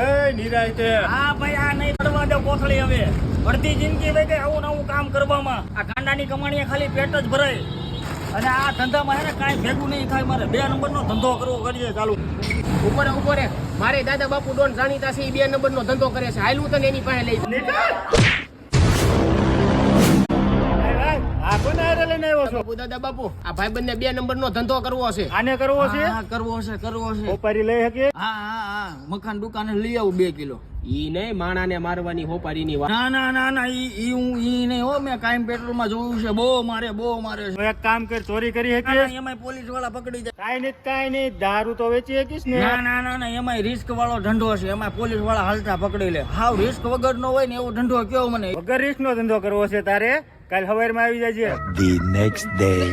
એ નિરાય તે. હા ભાઈ આ નહીં કરવા દે કોથળી હવે. અડધી જિંદગી વહી ગઈ આવું નવું કામ કરવામાં. આ કાંડાની કમાણીએ ખાલી પેટ જ ભરાય. અને આ ધંધામાં હે ને કાંઈ ભેગું નહીં થાય મારે. બે નંબરનો ધંધો કરવો કરીએ ચાલુ. ઉપર ઉપર મારે દાદા બાપુ ડોન જાણીતા છે એ બે નંબર નો ધંધો કરે છે. હાલું તને એની પાસે લઈ આવ્યો છો? બાપુ દાદા બાપુ આ ભાઈ બંને બે નંબર નો ધંધો કરવો છે આને કરવો છે હા કરવો છે કરવો છે ઓપારી લઈ શકે હા હા હા મકાન દુકાને લઈ આવું બે કિલો. ઈ નહીં માણાને મારવાની હોપારીની વાત. ના ના ના ના ઈ ઈ હું ઈ નહીં હો મેં કાયમ પેટ્રોલમાં જોયું છે બહુ મારે બહુ મારે છે. એક કામ કર ચોરી કરી ના, એમાંય પોલીસવાળા પકડી જાય. કાઈ નહીં કાઈ નહીં દારૂ તો વેચી શકીશ ને. ના ના ના ના એમાંય રિસ્ક વાળો ધંધો છે એમાં પોલીસવાળા હાલતા પકડી લે. હાવ રિસ્ક વગર નો હોય ને એવો ધંધો કયો મને? વગર રિસ્ક નો ધંધો કરવો છે તારે? કાલ સવારમાં આવી જજે ધી નેક્સ્ટ day.